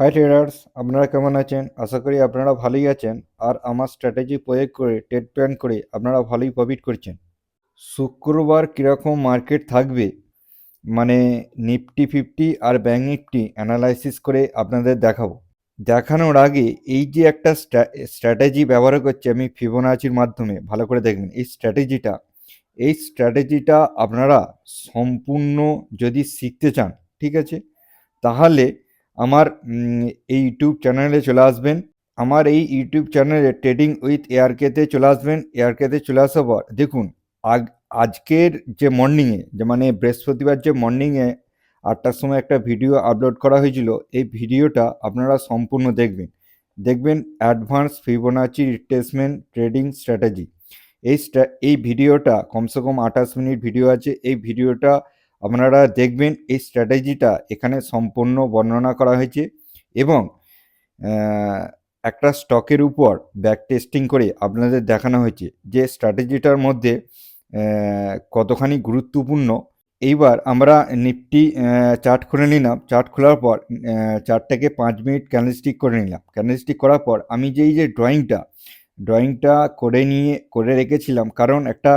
High traders আপনারা কেমন আছেন? আশা করি আপনারা ভালোই আছেন। আর আমার স্ট্র্যাটেজি প্রয়োগ করে ট্রেড প্ল্যান করে আপনারা ভালোই প্রফিট করছেন। শুক্রবার কীরকম মার্কেট থাকবে? মানে নিফটি ফিফটি আর ব্যাঙ্ক নিফটি অ্যানালাইসিস করে আপনাদের দেখাবো। দেখানোর আগে এই যে একটা স্ট্র্যাটেজি ব্যবহার করছি আমি ফিবোনাচির মাধ্যমে, ভালো করে দেখবেন। এই স্ট্র্যাটেজিটা এই স্ট্র্যাটেজিটা আপনারা সম্পূর্ণ যদি শিখতে চান, ঠিক আছে? তাহলে আমার এই ইউটিউব চ্যানেলে চলে আসবেন। আমার এই ইউটিউব চ্যানেলে ট্রেডিং উইথ এআরকেতে চলে আসবেন। এআরকেতে চলে আসার পর, দেখুন, আগ, আজকের যে মর্নিংয়ে যে মানে বৃহস্পতিবার যে মর্নিংয়ে আটটার সময় একটা ভিডিও আপলোড করা হয়েছিল, এই ভিডিওটা আপনারা সম্পূর্ণ দেখবেন। দেখবেন advance Fibonacci replacement trading strategy এই এই ভিডিওটা কমসে কম আঠাশ মিনিট ভিডিও আছে। এই ভিডিওটা আপনারা দেখবেন এই স্ট্র্যাটেজিটা এখানে সম্পূর্ণ বর্ণনা করা হয়েছে এবং একটা স্টকের উপর ব্যাক টেস্টিং করে আপনাদের দেখানো হয়েছে যে স্ট্র্যাটেজিটার মধ্যে কতখানি গুরুত্বপূর্ণ। এইবার আমরা নিফটি চার্ট খুলে নিলাম। চার্ট খোলার পর চার্টটাকে পাঁচ মিনিট ক্যান্ডেলস্টিক করে নিলাম। ক্যান্ডেলস্টিক করার পর আমি যে এই যে ড্রয়িংটা ড্রয়িংটা করে নিয়ে, করে রেখেছিলাম, কারণ একটা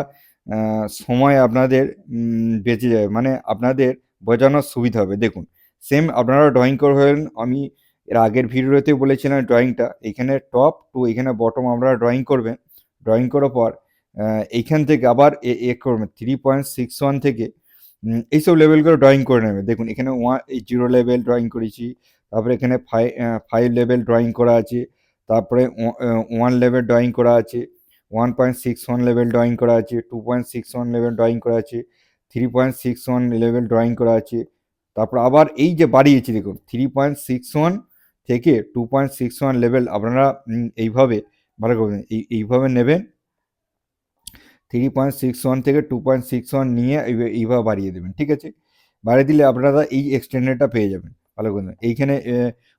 সময় আপনাদের বেঁচে যাবে। মানে আপনাদের বোঝানোর সুবিধা হবে। দেখুন সেম আপনারা ড্রয়িং করবেন, আমি এর আগের ভিডিওতে বলেছিলাম ড্রয়িংটা এখানে টপ টু এখানে বটম আপনারা ড্রয়িং করবেন। ড্রয়িং করার পর এইখান থেকে আবার এ করবেন। থ্রি পয়েন্ট সিক্স ওয়ান থেকে এইসব লেভেলগুলো ড্রয়িং করে নেবে দেখুন, এখানে ওয়ান জিরো লেভেল ড্রয়িং করেছি। তারপরে এখানে ফাইভ ফাইভ লেভেল ড্রয়িং করা আছে। তারপরে ওয়ান লেভেল ড্রয়িং করা আছে। One point six one level drawing করা আছে two point six one level drawing করা আছে three point six one level drawing করা আছে। তারপর আবার এই যে বাড়িয়েছি, দেখুন থ্রি পয়েন্ট সিক্স ওয়ান থেকে two point six one level আপনারা এইভাবে ভালো করবেন এই, এইভাবে নেবেন। থ্রি পয়েন্ট সিক্স ওয়ান থেকে টু পয়েন্ট সিক্স ওয়ান নিয়ে এই- এইভাবে বাড়িয়ে দেবেন, ঠিক আছে? বাড়িয়ে দিলে আপনারা এই এক্সটেন্ডেডটা পেয়ে যাবেন, ভালো করে এইখানে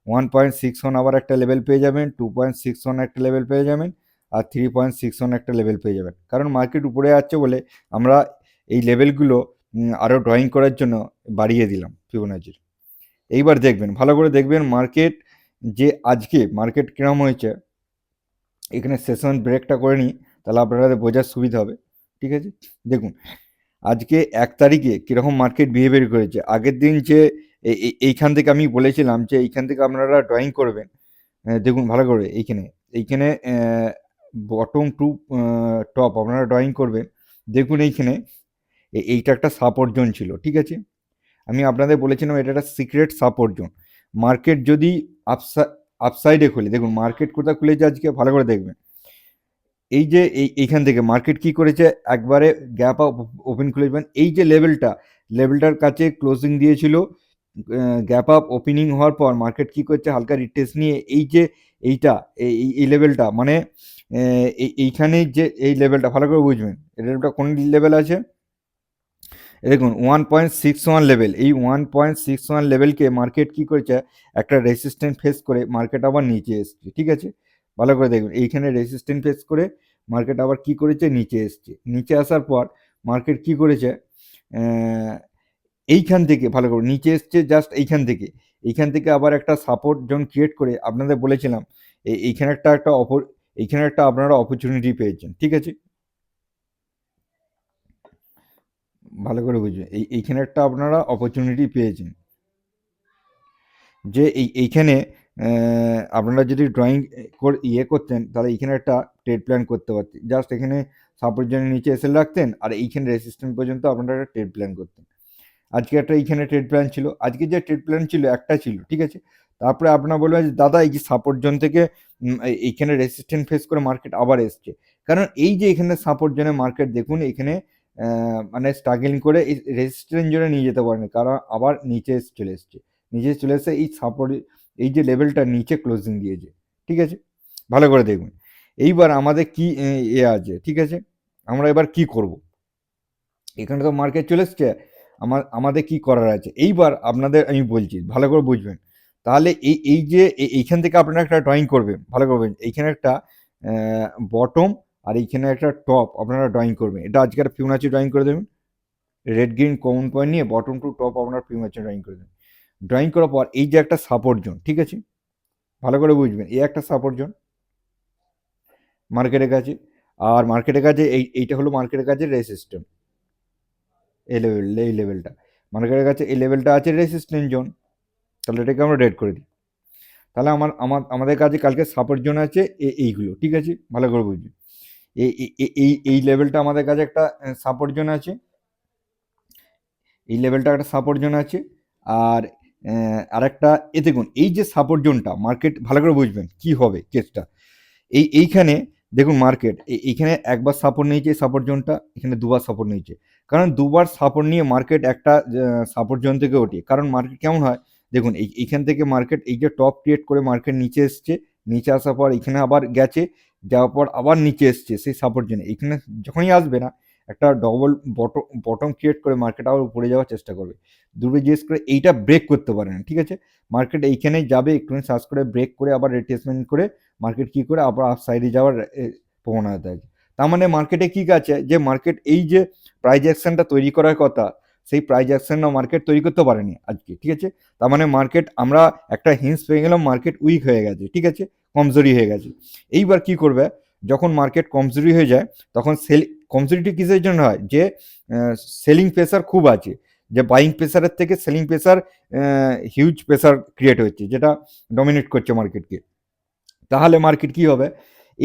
ওয়ান পয়েন্ট সিক্স ওয়ান আবার একটা লেভেল পেয়ে যাবেন টু পয়েন্ট সিক্স ওয়ান একটা লেভেল পেয়ে যাবেন। আর থ্রি পয়েন্ট সিক্স ওয়ান একটা লেভেল পেয়ে যাবেন। কারণ মার্কেট উপরে যাচ্ছে বলে আমরা এই লেভেলগুলো আরও ড্রয়িং করার জন্য বাড়িয়ে দিলাম ফিবোনাচির এইবার দেখবেন, ভালো করে দেখবেন মার্কেট যে আজকে মার্কেট কিরম হয়েছে, এখানে সেশন ব্রেকটা করে নিই, তাহলে আপনাদের বোঝার সুবিধা হবে। ঠিক আছে? দেখুন, আজকে এক তারিখে কীরকম মার্কেট বিহেভিয়ার করেছে। আগের দিন যে এইখান থেকে আমি বলেছিলাম যে এইখান থেকে আপনারা ড্রয়িং করবেন। দেখুন ভালো করে, এইখানে এইখানে বটম টু টপ আপনারা ড্রয়িং করবেন। দেখুন এইখানে এইটা একটা সাপোর্ট জোন ছিল, ঠিক আছে? আমি আপনাদের বলেছিলাম এটা একটা সিক্রেট সাপোর্ট জোন মার্কেট যদি আপসা আপসাইডে খুলে, দেখুন মার্কেট কোথায় খুলেছে আজকে, ভালো করে দেখবেন। এই যে, এই, এইখান থেকে মার্কেট কি করেছে? একবারে গ্যাপ ওপেন খুলে যাবেন এই যে লেভেলটা লেভেলটার কাছে ক্লোজিং দিয়েছিল গ্যাপ আপ ওপেনিং হওয়ার পর মার্কেট কি করছে? হালকা রিটেস্ট নিয়ে, এই যে, এইটা, এই লেভেলটা মানে এইখানে যে এই লেভেলটা ভালো করে বুঝবেন। এই লেভেলটা কোন লেভেল আছে? দেখুন one point six one level এই ওয়ান পয়েন্ট সিক্স ওয়ান লেভেলকে মার্কেট কী করেছে? একটা রেসিস্ট্যান্ট ফেস করে মার্কেট আবার নিচে এসছে, ঠিক আছে? ভালো করে দেখবেন এইখানে রেসিস্ট্যান্ট ফেস করে মার্কেট আবার কি করেছে? নিচে এসছে। নিচে আসার পর মার্কেট কি করেছে? এইখান থেকে, ভালো করে, নিচে এসছে জাস্ট এইখান থেকে। এইখান থেকে আবার একটা সাপোর্ট জোন ক্রিয়েট করে আপনাদের বলেছিলাম এই এইখানে একটা একটা অপর এইখানে একটা আপনারা অপরচুনিটি পেয়েছেন, ঠিক আছে? ভালো করে বুঝবেন, এই, এইখানে একটা আপনারা অপরচুনিটি পেয়েছেন। যে এই, এইখানে আপনারা যদি ড্রয়িং ইয়ে করতেন, তাহলে এইখানে একটা ট্রেড প্ল্যান করতে পারতেন। জাস্ট এখানে সাপোর্ট নিচে এসে রাখতেন, আর এইখানে রেসিস্ট্যান্ট পর্যন্ত আপনারা একটা ট্রেড প্ল্যান করতেন। আজকে একটা এইখানে ট্রেড প্ল্যান ছিল। আজকে যে ট্রেড প্ল্যান ছিল, একটা ছিল, ঠিক আছে? তারপরে আপনারা বলবেন যে, দাদা, এই যে সাপোর্ট জোন থেকে এইখানে রেসিস্ট্যান্ট ফেস করে মার্কেট আবার এসছে। কারণ এই যে এখানে সাপোর্ট জোনে মার্কেট দেখুন, এখানে মানে স্ট্রাগলিং করে এই রেসিস্ট্যান্ট জোনে নিয়ে যেতে পারেনি। কারণ আবার নিচে চলে এসছে। নিচে চলে এসে এই সাপোর্ট এই যে লেভেলটা নিচে ক্লোজিং দিয়েছে। ঠিক আছে? ভালো করে দেখুন। এইবার আমাদের কি, এ আছে, ঠিক আছে? আমরা এবার কি করব? এখানে তো মার্কেট চলে এসছে। আমার আমাদের কি করার আছে? এইবার আপনাদের আমি বলছি, ভালো করে বুঝবেন। তাহলে এই এই যে এইখান থেকে আপনারা একটা ড্রয়িং করবেন, ভালো করবেন এইখানে একটা বটম আর এইখানে একটা টপ আপনারা ড্রয়িং করবেন। এটা আজকের ফিউনাচি ড্রয়িং করে দেবেন। রেড গ্রিন কমন পয়েন্ট নিয়ে বটম টু টপ আপনারা ফিউনাচি ড্রয়িং করে দেবেন। ড্রয়িং করার পর এই যে একটা সাপোর্ট জোন ঠিক আছে? ভালো করে বুঝবেন, এই একটা সাপোর্ট জোন মার্কেটের কাছে। আর মার্কেটের কাছে এই, এইটা হলো মার্কেটের কাছে রেসিস্ট্যান্ট এই লেভেল এই লেভেলটা মার্কেটের কাছে এই লেভেলটা আছে রেসিস্ট্যান্ট জোন তাহলে এটাকে আমরা রেড করে দিই। তাহলে আমার আমার, আমাদের কাছে কালকে সাপোর্ট জোন আছে এইগুলো, ঠিক আছে? ভালো করে বুঝবেন এই, এই- লেভেলটা আমাদের কাছে একটা সাপোর্ট জোন আছে। এই লেভেলটা একটা সাপোর্ট জোন আছে। আর আরেকটা, এ দেখুন, এই যে সাপোর্ট জোনটা মার্কেট ভালো করে বুঝবেন কি হবে কেসটা এই, এইখানে, দেখুন মার্কেট এইখানে একবার সাপোর্ট নিয়েছে সাপোর্ট জোনটা এখানে দুবার সাপোর্ট নিয়েছে। কারণ দুবার সাপোর্ট নিয়ে মার্কেট একটা সাপোর্ট জোন থেকে ওঠে। কারণ মার্কেট কেমন হয়? দেখুন, এই, এইখান থেকে মার্কেট এই যে টপ ক্রিয়েট করে মার্কেট নিচে এসছে, নিচে আসার পর এখানে আবার গেছে, যাওয়ার পর আবার নিচে এসছে, সেই সাপোর্ট জন্য। এখানে যখনই আসবে না, একটা ডবল বটম বটম ক্রিয়েট করে মার্কেট আবার উপরে যাওয়ার চেষ্টা করবে। দুটো জিনিস করে এইটা ব্রেক করতে পারে না, ঠিক আছে? মার্কেট এইখানে যাবে, একটুখানি সার্চ করে ব্রেক করে আবার রিট্রেসমেন্ট করে মার্কেট কি করে আবার সাইডে যাওয়ার প্রবণতা আছে। তার মানে মার্কেটে কি আছে? যে মার্কেট এই যে প্রাইজ অ্যাকশনটা তৈরি করার কথা সেই প্রাইজ অ্যাকশনটা মার্কেট তৈরি করতে পারেনি আজকে, ঠিক আছে? তার মানে মার্কেট আমরা একটা হিন্স পেয়ে গেলাম মার্কেট উইক হয়ে গেছে, ঠিক আছে? কমজোরি হয়ে গেছে। এইবার কি করবে? যখন মার্কেট কমজোরি হয়ে যায়, তখন সেল কমজোরিটি কিসের জন্য হয়? যে সেলিং প্রেসার খুব আছে, যে বাইং প্রেসারের থেকে selling pressure huge pressure create হচ্ছে, যেটা ডমিনেট করছে মার্কেটকে তাহলে মার্কেট কি হবে?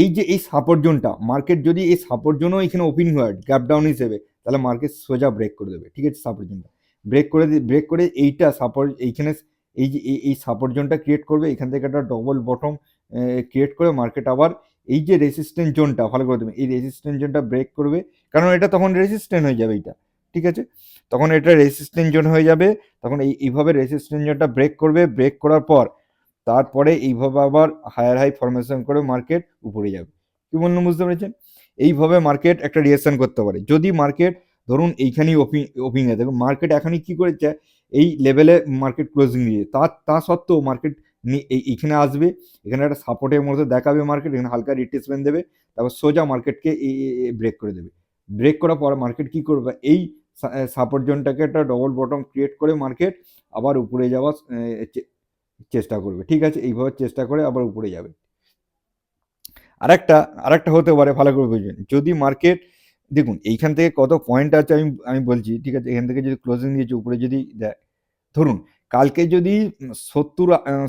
এই যে এই সাপোর্ট জোনটা মার্কেট যদি এই সাপোর্ট জোনও এখানে ওপেনিং হয় গ্যাপ ডাউন হিসেবে তাহলে মার্কেট সোজা ব্রেক করে দেবে, ঠিক আছে সাপোর্ট জোনটা ব্রেক করে ব্রেক করে এইটা সাপোর্ট এইখানে এই যে, এই- সাপোর্ট জোনটা ক্রিয়েট করবে, এখান থেকে একটা ডবল বটম ক্রিয়েট করে মার্কেট আবার এই যে রেসিস্ট্যান্ট জোনটা ভালো করে দেবে, এই রেসিস্ট্যান্ট জোনটা ব্রেক করবে, কারণ এটা তখন রেসিস্ট্যান্ট হয়ে যাবে এইটা, ঠিক আছে? তখন এটা রেসিস্ট্যান্ট জোন হয়ে যাবে, তখন এই, এইভাবে রেসিস্ট্যান্ট জোনটা ব্রেক করবে ব্রেক করার পর তারপরে এইভাবে আবার হায়ার হাই ফরমেশন করে মার্কেট উপরে যাবে। কি বললাম বুঝতে পেরেছেন? এইভাবে মার্কেট একটা রিয়েকশন করতে পারে। যদি মার্কেট ধরুন এইখানেই ওপি ওপিংয়ে দেখুন মার্কেট এখনই কি করেছে, এই লেভেলে মার্কেট ক্লোজিং দিয়ে তা তা সত্ত্বেও মার্কেট এইখানে আসবে, এখানে একটা সাপোর্টের মধ্যে দেখাবে মার্কেট এখানে হালকা রিট্রেসমেন্ট দেবে, তারপর সোজা মার্কেটকে ব্রেক করে দেবে। ব্রেক করার পর মার্কেট কি করবে? এই সাপোর্ট জোনটাকে একটা ডবল বটম ক্রিয়েট করে মার্কেট আবার উপরে যাওয়ার চেষ্টা করবে। ঠিক আছে? এইভাবে চেষ্টা করে আবার উপরে যাবে। আরেকটা আরেকটা হতে পারে, ভালো করে বুঝবেন। যদি মার্কেট দেখুন, এইখান থেকে কত পয়েন্ট আছে আমি আমি বলছি, ঠিক আছে? এখান থেকে যদি ক্লোজিং দিয়েছে উপরে যদি দেয় ধরুন, কালকে যদি সত্তর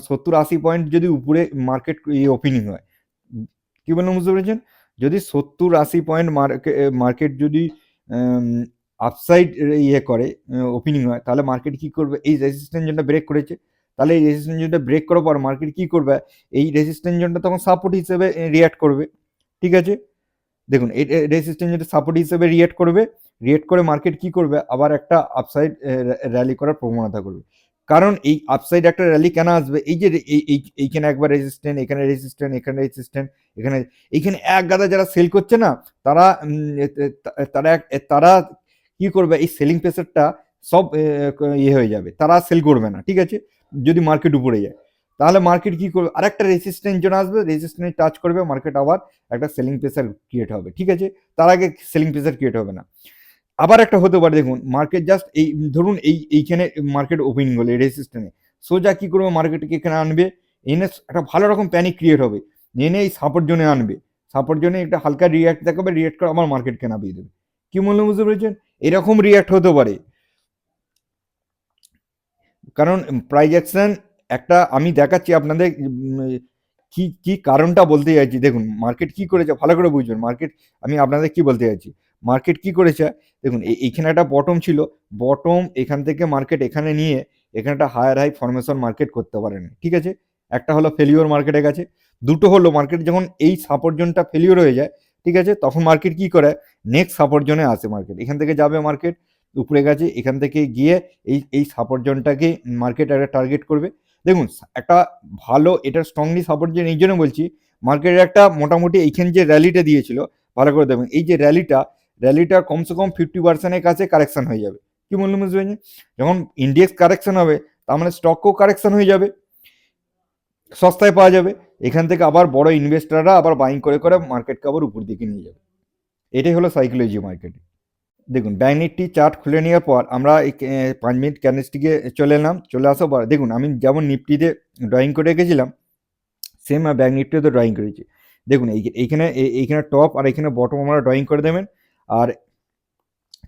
সত্তর আশি পয়েন্ট যদি উপরে মার্কেট ওপেনিং হয়, কী বললাম বুঝতে পেরেছেন? যদি সত্তর আশি পয়েন্ট মার্কেট যদি আপসাইড ইয়ে করে ওপেনিং হয়, তাহলে মার্কেট কি করবে? এই রেজিস্ট্যান্স যেটা ব্রেক করেছে। তাহলে এই রেজিস্ট্যান্স জোনটা ব্রেক করার পর মার্কেট কি করবে? এই রেজিস্ট্যান্স জোনটা তখন সাপোর্ট হিসেবে রিয়াক্ট করবে। ঠিক আছে? দেখুন, এই রেজিস্ট্যান্স জোনটা সাপোর্ট হিসেবে রিয়েক্ট করবে। রিয়েক্ট করে মার্কেট কি করবে? আবার একটা আপসাইড র্যালি করার প্রবণতা করবে। কারণ এই আপসাইড একটা র্যালি কেন আসবে? এই যে, এই, এই- এইখানে একবার রেজিস্ট্যান্ট এখানে রেজিস্ট্যান্ট এখানে রেজিস্ট্যান্ট এখানে, এইখানে এক গাদা যারা সেল করছে না, তারা তারা তারা কি করবে? এই সেলিং প্রেসারটা সব ইয়ে হয়ে যাবে। তারা সেল করবে না। ঠিক আছে? যদি মার্কেট উপরে যায়। তাহলে মার্কেট কি করবে? আরেকটা রেজিস্ট্যান্ট জোন আসবে রেজিস্ট্যান্ট টাচ করবে মার্কেট আবার একটা সেলিং প্রেসার ক্রিয়েট হবে, ঠিক আছে? তার আগে সেলিং প্রেসার ক্রিয়েট হবে না। আবার একটা হতে পারে, দেখুন মার্কেট জাস্ট এই, ধরুন এই, এইখানে মার্কেট ওপেনিং হলো এই রেজিস্ট্যান্টে সোজা কি করবে? মার্কেটকে এখানে আনবে। এনে একটা ভালো রকম প্যানিক ক্রিয়েট হবে। এনে এই সাপোর্ট জোনে আনবে। সাপোর্ট জোনে একটা হালকা রিয়াক্ট দেখাবে রিয়াক্ট করে আমার মার্কেট কেনা দিয়ে দেবে। কি মূল্য বুঝতে পেরেছেন? এরকম রিয়াক্ট হতে পারে। কারণ প্রাইজ অ্যাকশন একটা আমি দেখাচ্ছি আপনাদের কি কি কারণটা বলতে চাইছি। দেখুন, মার্কেট কি করেছে, ভালো করে বুঝবেন মার্কেট, আমি আপনাদের কি বলতে চাইছি? মার্কেট কি করেছে? দেখুন এইখানে একটা বটম ছিল। বটম এখান থেকে মার্কেট এখানে নিয়ে এখানে একটা হায়ার হাই ফরমেশন মার্কেট করতে পারেনি। ঠিক আছে? একটা হলো ফেলিওর মার্কেটের কাছে। দুটো হলো মার্কেট যখন এই সাপোর্ট জোনটা ফেলিওর হয়ে যায়, ঠিক আছে? তখন মার্কেট কি করে? নেক্সট সাপোর্ট জোনে আসে মার্কেট এখান থেকে যাবে মার্কেট উপরে গেছে, এখান থেকে গিয়ে এই এই সাপোর্ট জোনটাকে মার্কেট একটা টার্গেট করবে। দেখুন, একটা ভালো, এটা স্ট্রংলি সাপোর্ট জোন এই জন্য বলছি মার্কেটের একটা মোটামুটি এইখানে যে র্যালিটা দিয়েছিল, ভালো করে দেখবেন এই যে র্যালিটা র্যালিটা কমসে কম ফিফটি পার্সেন্টের কাছে কারেকশন হয়ে যাবে। কি বুঝতে পেরেছেন? যখন ইন্ডেক্স কারেকশন হবে, তার মানে স্টকও কারেকশন হয়ে যাবে, সস্তায় পাওয়া যাবে, এখান থেকে আবার বড় ইনভেস্টাররা আবার বাইং করে করে মার্কেটকে আবার উপর দিকে নিয়ে যাবে। এটাই হলো সাইকোলজি মার্কেটে দেখুন ব্যাঙ্ক চার্ট খুলে নেওয়ার পর আমরা এই পাঁচ মিনিট ক্যান্ডেলস্টিকে চলে এলাম, চলে আসার পর দেখুন, আমি যেমন নিফটিতে ড্রয়িং করে রেখেছিলাম সেম ব্যাঙ্ক নিফটিও তো ড্রয়িং করেছি। দেখুন, এই, এইখানে এই- এইখানে টপ আর এখানে বটম আমরা ড্রয়িং করে দেবেন, আর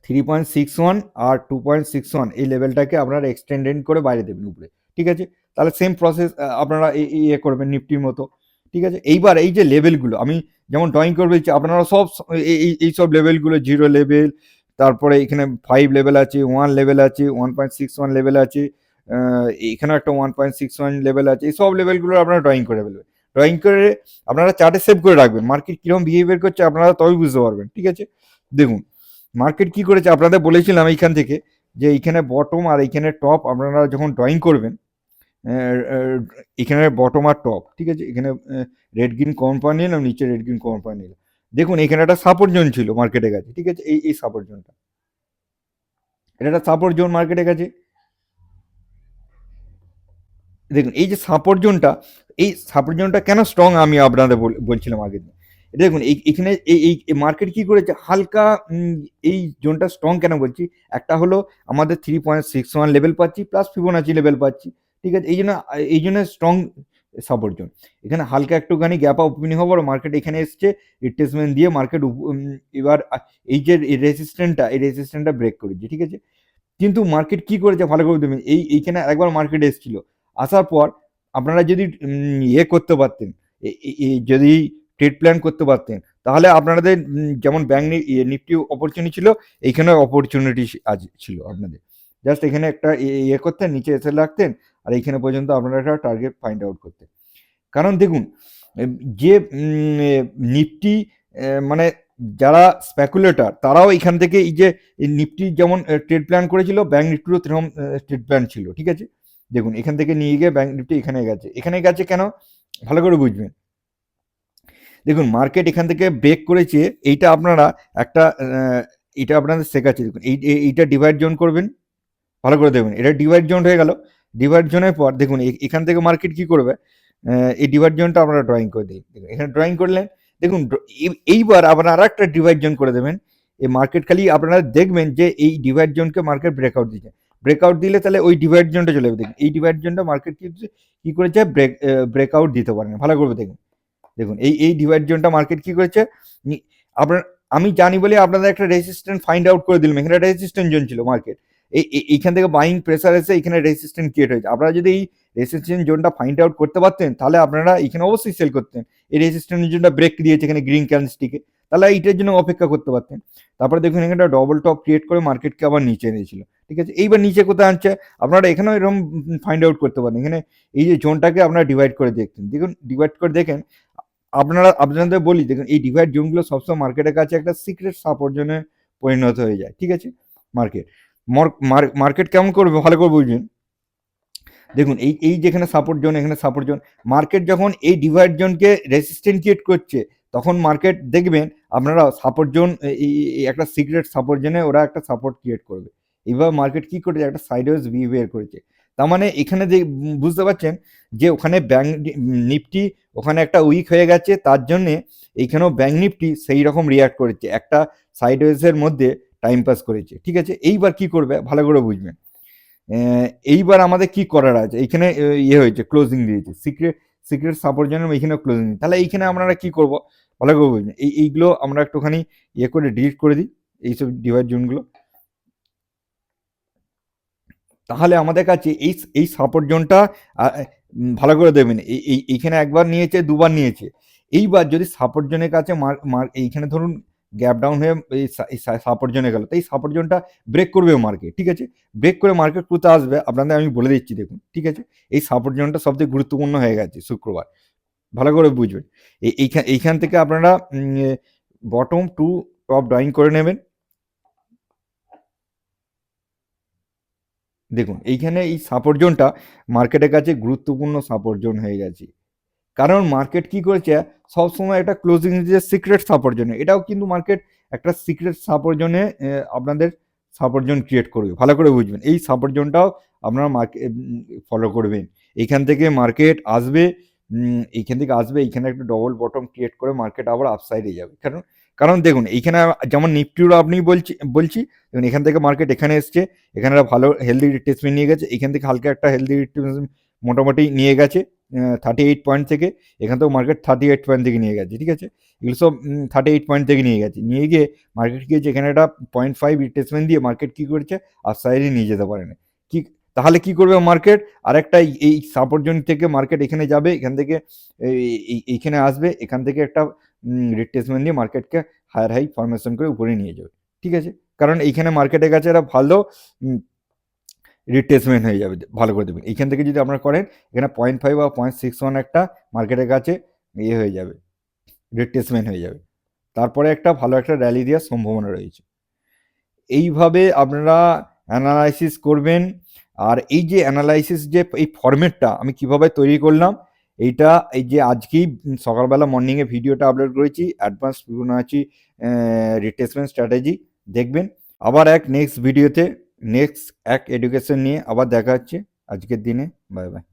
থ্রি পয়েন্ট সিক্স ওয়ান আর টু পয়েন্ট সিক্স ওয়ান এই লেভেলটাকে আপনারা এক্সটেন্ডেড করে বাইরে দেবেন উপরে, ঠিক আছে? তাহলে সেম প্রসেস আপনারা ইয়ে করবেন নিফটির মতো, ঠিক আছে? এইবার এই যে লেভেলগুলো আমি যেমন ড্রয়িং করে বলছি, আপনারা সব এই- এই সব লেভেলগুলো জিরো লেভেল তারপরে এখানে ফাইভ লেভেল আছে ওয়ান লেভেল আছে one point six one level আছে এখানেও একটা one point six one level আছে, এই সব লেভেলগুলো আপনারা ড্রয়িং করে ফেলবেন। ড্রয়িং করে আপনারা চার্টে সেভ করে রাখবেন। মার্কেট কীরকম বিহেভিয়ার করছে আপনারা তবেই বুঝতে পারবেন, ঠিক আছে? দেখুন মার্কেট কি করেছে, আপনাদের বলেছিলাম এইখান থেকে যে এইখানে বটম আর এইখানে টপ আপনারা যখন ড্রয়িং করবেন এখানে বটম আর টপ ঠিক আছে? এখানে রেড গ্রিন কোম্পানি নিলাম, নিচে রেড গ্রিন কোম্পানি নিলাম। দেখুন, এখানে একটা সাপোর্ট জোন ছিল মার্কেটের কাছে, ঠিক আছে? এই এই সাপোর্ট জোনটা এটা একটা সাপোর্ট জোন মার্কেটের কাছে। দেখুন, এই যে সাপোর্ট জোনটা এই সাপোর্ট জোনটা কেন স্ট্রং আমি আপনাদের বল- বলছিলাম আগে দিন? দেখুন এখানে এই এই মার্কেট কি করেছে? হালকা এই জোনটা স্ট্রং কেন বলছি? একটা হলো আমাদের three point six one level পাচ্ছি প্লাস ফিবোনাচি লেভেল পাচ্ছি, ঠিক আছে? এই জন্য এই জন্য স্ট্রং সাপোর্ট এখানে হালকা একটুখানি গ্যাপ আপ ওপেনিং হবার মার্কেট এখানে এসছে রিট্রেসমেন্ট দিয়ে মার্কেট এবার এই যে রেসিস্ট্যান্টটা এই রেসিস্ট্যান্টটা ব্রেক করেছে, ঠিক আছে? কিন্তু মার্কেট কি করেছে ভালো করে দেবেন এই, এইখানে একবার মার্কেট এসেছিল। আসার পর আপনারা যদি ইয়ে করতে পারতেন যদি ট্রেড প্ল্যান করতে পারতেন, তাহলে আপনাদের যেমন ব্যাঙ্ক নিফটি অপরচুনিটি ছিল এইখানে অপরচুনিটি আজ ছিল আপনাদের। জাস্ট এখানে একটা ইয়ে করতেন, নিচে এসে রাখতেন আর এইখানে পর্যন্ত আপনারা একটা টার্গেট ফাইন্ড আউট করতেন। কারণ দেখুন যে নিফটি মানে যারা স্পেকুলেটর তারাও এখান থেকে এই যে নিফটি যেমন ট্রেড প্ল্যান করেছিল ব্যাঙ্ক নিফটিরও সেরকম ট্রেড প্ল্যান ছিল, ঠিক আছে? দেখুন, এখান থেকে নিয়ে গিয়ে ব্যাঙ্ক নিফটি এখানে গেছে। এখানে গেছে কেন? ভালো করে বুঝবেন। দেখুন মার্কেট এখান থেকে ব্রেক করেছে, এইটা আপনারা একটা এটা আপনাদের শেখাচ্ছে। দেখুন, এই- এইটা ডিভাইড জোন করবেন। ভালো করে দেখবেন এটা ডিভাইড জোন হয়ে গেল। ডিভাইড জোনের পর দেখুন এখান থেকে মার্কেট কি করবে? এই ডিভাইড জোনটা আপনারা ড্রয়িং করে দিই দেখুন, এখানে ড্রয়িং করলেন। দেখুন এই- এইবার আপনারা আর একটা ডিভাইড জোন করে দেবেন। এই মার্কেট খালি আপনারা দেখবেন যে এই ডিভাইড জোনকে মার্কেট ব্রেকআউট দিচ্ছে। ব্রেকআউট দিলে তাহলে ওই ডিভাইড জোনটা চলে যাবে। দেখুন এই ডিভাইড জোনটা মার্কেট কি কি করেছে? ব্রেক ব্রেকআউট দিতে পারেন। ভালো করবে দেখুন। দেখুন এই এই ডিভাইড জোনটা মার্কেট কি করেছে? আপনার আমি জানি বলে আপনাদের একটা রেসিস্ট্যান্ট ফাইন্ড আউট করে দিলাম। এখানে রেসিস্ট্যান্ট জোন ছিল মার্কেট এইখান থেকে বাইং প্রেসার এসে এখানে রেসিস্ট্যান্ট ক্রিয়েট হয়েছে। আপনারা যদি এই রেসিস্ট্যান্ট জোনটা ফাইন্ড আউট করতে পারতেন, তাহলে আপনারা এখানে অবশ্যই সেল করতেন। এই রেসিস্ট্যান্ট জোনটা ব্রেক দিয়েছে এখানে গ্রিন ক্যান্ডলস্টিকে তাহলে এইটার জন্য অপেক্ষা করতে পারতেন। তারপরে দেখুন এখানে ডবল টপ ক্রিয়েট করে মার্কেটকে আবার নিচে এনেছিল। ঠিক আছে? এইবার নিচে কোথায় আনছে? আপনারা এখানেও এরকম ফাইন্ড আউট করতে পারেন। এখানে এই যে জোনটাকে আপনারা ডিভাইড করে দেখতেন। দেখুন ডিভাইড করে দেখেন, আপনারা, আপনাদের বলি, দেখুন, এই ডিভাইড জোনগুলো সবসময় মার্কেটের কাছে একটা সিক্রেট সাপোর্ট জোনে পরিণত হয়ে যায়। ঠিক আছে? মার্কেট মার্কেট কেমন করবে? ভালো করে বুঝবেন। দেখুন, এই এই যেখানে সাপোর্ট জোন এখানে সাপোর্ট জোন মার্কেট যখন এই ডিভাইড জোনকে রেসিস্ট্যান্ট ক্রিয়েট করছে, তখন মার্কেট দেখবেন আপনারা সাপোর্ট জোন একটা সিক্রেট সাপোর্ট জোনে ওরা একটা সাপোর্ট ক্রিয়েট করবে। এইভাবে মার্কেট কি করেছে? একটা সাইডওয়েজ বিহেভিয়ার করেছে। তার মানে এখানে যে, বুঝতে পারছেন যে, ওখানে ব্যাঙ্ক নিফটি ওখানে একটা উইক হয়ে গেছে, তার জন্যে এইখানেও ব্যাঙ্ক নিফটি সেই রকম রিয়াক্ট করেছে। একটা সাইডওয়েজের মধ্যে টাইম পাস করেছে। ঠিক আছে? এইবার কি করবে? ভালো করে বুঝবেন এইবার আমাদের কি করার আছে? এইখানে ইয়ে হয়েছে ক্লোজিং দিয়েছে। সিক্রেট সিক্রেট সাপোর্ট জন্য এইখানে ক্লোজিং তাহলে এইখানে আমরা কি করব? ভালো করে বুঝবেন এই, এইগুলো আমরা একটুখানি ইয়ে করে ডিলিট করে দিই, এইসব ডিভাইড জোনগুলো তাহলে আমাদের কাছে এই এই সাপোর্ট জোনটা ভালো করে দেবেন এই, এই- এইখানে একবার নিয়েছে, দুবার নিয়েছে। এইবার যদি সাপোর্ট জোনের কাছে মার, এইখানে ধরুন গ্যাপ ডাউন হয়ে এই সাপোর্ট জোনে গেল। তো এই সাপোর্ট জোনটা ব্রেক করবে মার্কেট ঠিক আছে? ব্রেক করে মার্কেট কোথায় আসবে, আপনাদের আমি বলে দিচ্ছি, দেখুন, ঠিক আছে? এই সাপোর্ট জোনটা সবথেকে গুরুত্বপূর্ণ হয়ে গেছে শুক্রবার। ভালো করে বুঝবেন। এই, এইখান এইখান থেকে আপনারা বটম টু টপ ড্রয়িং করে নেবেন। দেখুন, এইখানে এই সাপোর্ট জোনটা মার্কেটের কাছে গুরুত্বপূর্ণ সাপোর্ট জোন হয়ে গেছে। কারণ মার্কেট কি করেছে? সব সময় একটা ক্লোজিং যে সিক্রেট সাপোর্ট জন্য। এটাও কিন্তু মার্কেট একটা সিক্রেট সাপোর্ট জোনে আপনাদের সাপোর্ট জোন ক্রিয়েট করবে। ভালো করে বুঝবেন। এই সাপোর্ট জোনটাও আপনারা মার্কেট ফলো করবেন। এইখান থেকে মার্কেট আসবে এইখান থেকে আসবে এইখানে একটা ডবল বটম ক্রিয়েট করে মার্কেট আবার আপসাইডে যাবে। কারণ কারণ দেখুন এইখানে যেমন নিফটিরও আপনি বলছি বলছি, দেখুন, এখান থেকে মার্কেট এখানে এসছে, এখানে ভালো হেলদি রিট্রেসমেন্ট নিয়ে গেছে, এখান থেকে হালকা একটা হেলদি রিট্রেসমেন্ট মোটামুটি নিয়ে গেছে। থার্টি এইট পয়েন্ট থেকে এখান থেকেও মার্কেট থার্টি এইট পয়েন্ট থেকে নিয়ে গেছে, ঠিক আছে? এগুলো সব থার্টি এইট পয়েন্ট থেকে নিয়ে গেছে। নিয়ে গিয়ে মার্কেট গিয়ে যেখানে একটা পয়েন্ট ফাইভ রিটেসমেন্ট দিয়ে মার্কেট কী করেছে? আর সাইডে নিয়ে যেতে পারে না। কি, তাহলে কি করবে মার্কেট আরেকটা এই- সাপোর্ট জোন থেকে মার্কেট এখানে যাবে, এখান থেকে এই- এই- এইখানে আসবে, এখান থেকে একটা রিট্রেসমেন্ট দিয়ে মার্কেটকে হায়ার হাই ফরমেশন করে উপরে নিয়ে যাবে, ঠিক আছে? কারণ এইখানে মার্কেটের কাছে একটা ভালো রিট্রেসমেন্ট হয়ে যাবে, ভালো করে দেবেন এইখান থেকে যদি আপনারা করেন, এখানে পয়েন্ট ফাইভ বা পয়েন্ট সিক্স ওয়ান একটা মার্কেটের কাছে ইয়ে হয়ে যাবে রিট্রেসমেন্ট হয়ে যাবে। তারপরে একটা ভালো একটা র্যালি দেওয়ার সম্ভাবনা রয়েছে। এইভাবে আপনারা অ্যানালাইসিস করবেন, আর এই যে অ্যানালাইসিস যে এই ফরম্যাটটা আমি কীভাবে তৈরি করলাম, এইটা এই যে আজকেই সকালবেলা মর্নিংয়ে ভিডিওটা আপলোড করেছি অ্যাডভান্স ফিবোনাচি রিট্রেসমেন্ট স্ট্র্যাটেজি দেখবেন। আবার এক নেক্সট ভিডিওতে নেক্সট এক এডুকেশন নিয়ে আবার দেখা হচ্ছে। আজকের দিনে বাই বাই